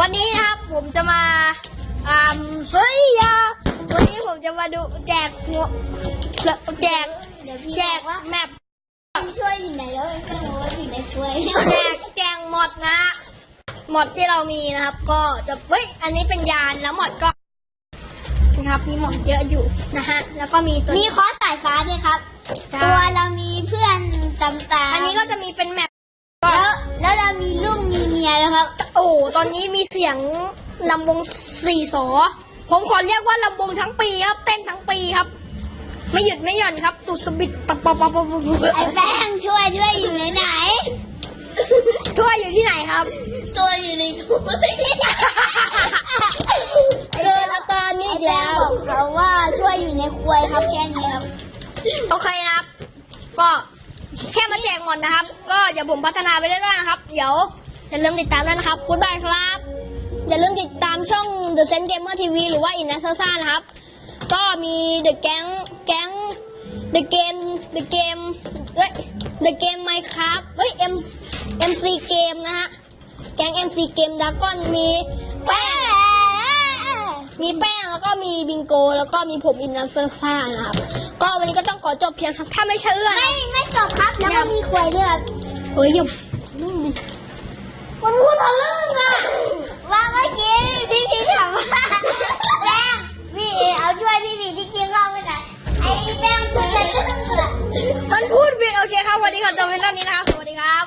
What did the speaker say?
วันนี้นะครับผมจะมาอ่าเฮ้ยอยาวันนี้ผมจะมาดูแจกหัวแจกเดี๋ยวพี่แจแจกกว่าแมปพี่ช่วยอยู่ไหนแล้วก็รู้ว่าอยู่ในถ้วยแจกแจกหมดนะฮะหมดที่เรามีนะครับ ก็จะเฮ้ยอันนี้เป็นยานแล้วหมดก็นะครับมีหมดเยอะอยู่นะฮะแล้วก็มีตัวมีคอสสายฟ้าด้วยครับใช่ตัวเรามีเพื่อนตำตาอันนี้ก็จะมีเป็นแมปก็แล้วแล้วเรามีลูกมีเมียแล้วครับโอ้ตอนนี้มีเสียงลำวงสี่สอ ผมขอเรียกว่าลำวงทั้งปีครับ เต้นทั้งปีครับ ไม่หยุดไม่หย่อนครับตุดสบิดปับปับปับปับปับปับไอ้แป้งช่วยช่วยอยู่ไหนไหนทั่วอยู่ที่ไหนครับ ตัวอยู่ในถ้วยเกิดอาการนี้อีกแล้วบอกเขาว่าช่วยอยู่ในครัวครับแค่นี้ครับ โอเคนะครับ ก็แค่มาแจกหมดนะครับ ก็อย่าผมพัฒนาไปเรื่อยๆนะครับ เดี๋ยว อย่าลืมติดตามด้วยนะครับคุณบายครับ อย่าลืมติดตามช่อง The Sense Gamer TV หรือว่า i n n a s a นะครับ ก็มี The Gang Gang The Game The Game เอ้ย The Game Minecraft เฮ้ย M MC Game นะฮะ แก๊ง MC Game Dragon มีแป้งมีแป้งแล้วก็มีบิงโก แล้วก็มีผมอินนันเซอร์ซ่านะครับ ก็วันนี้ก็ต้องขอจบเพียงถ้าไม่เชื่อนะไม่ไม่จบครับ แล้วก็มีครัวด้วยครับเฮ้ยอย่านุ่มดิ เป็นเท่านี้นะครับ สวัสดีครับ